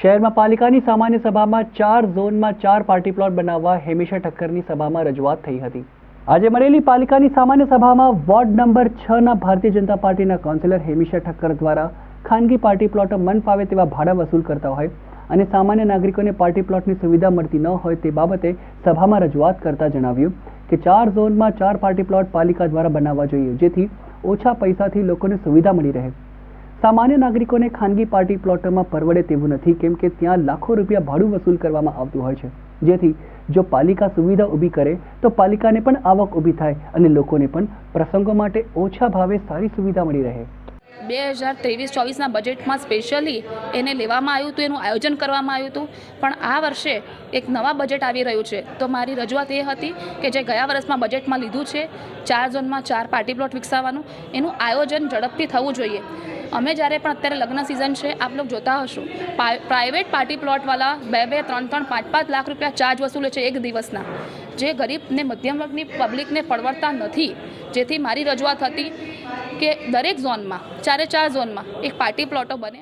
શહેરમાં પાલિકાની સામાન્ય સભામાં ચાર ઝોનમાં ચાર પાર્ટી પ્લોટ બનાવવા હેમિશા ઠક્કરની સભામાં રજૂઆત થઈ હતી. આજે મળેલી પાલિકાની સામાન્ય સભામાં વોર્ડ નંબર છ ના ભારતીય જનતા પાર્ટીના કાઉન્સિલર હેમિશા ઠક્કર દ્વારા ખાનગી પાર્ટી પ્લોટો મન ફાવે તેવા ભાડા વસૂલ કરતા હોય અને સામાન્ય નાગરિકોને પાર્ટી પ્લોટની સુવિધા મળતી ન હોય તે બાબતે સભામાં રજૂઆત કરતા જણાવ્યું કે ચાર ઝોનમાં ચાર પાર્ટી પ્લોટ પાલિકા દ્વારા બનાવવા જોઈએ જેથી ઓછા પૈસાથી લોકોને સુવિધા મળી રહે. સામાન્ય નાગરિકોને ખાનગી પાર્ટી પ્લોટોમાં પરવડે તેવું નથી, કેમ કે ત્યાં લાખો રૂપિયા ભાડું વસૂલ કરવામાં આવતું હોય છે. જેથી જો પાલિકા સુવિધા ઊભી કરે, તો પાલિકાને પણ આવક ઊભી થાય અને લોકોને પણ પ્રસંગો માટે ઓછા ભાવે સારી સુવિધા મળી રહે. બે હજાર ત્રેવીસ ચોવીસના બજેટમાં સ્પેશિયલી એને લેવામાં આવ્યું હતું, એનું આયોજન કરવામાં આવ્યું હતું. પણ આ વર્ષે એક નવા બજેટ આવી રહ્યું છે. તો મારી રજૂઆત એ હતી કે જે ગયા વર્ષમાં બજેટમાં લીધું છે, ચાર ઝોનમાં ચાર પાર્ટી પ્લોટ વિકસાવવાનું, એનું આયોજન ઝડપથી થવું જોઈએ. અમે જ્યારે પણ અત્યારે લગ્ન સિઝન છે, આપ લોકો જોતા હશો. પ્રાઇવેટ પાર્ટી પ્લોટવાળા બે બે, ત્રણ ત્રણ, પાંચ પાંચ લાખ રૂપિયા ચાર્જ વસૂલે છે એક દિવસના. જે ગરીબ ને મધ્યમ વર્ગની પબ્લિકને પરવડતા નથી. જેથી મારી રજૂઆત હતી કે દરેક ઝોનમાં ચારે ચાર ઝોનમાં એક પાર્ટી પ્લોટો બને.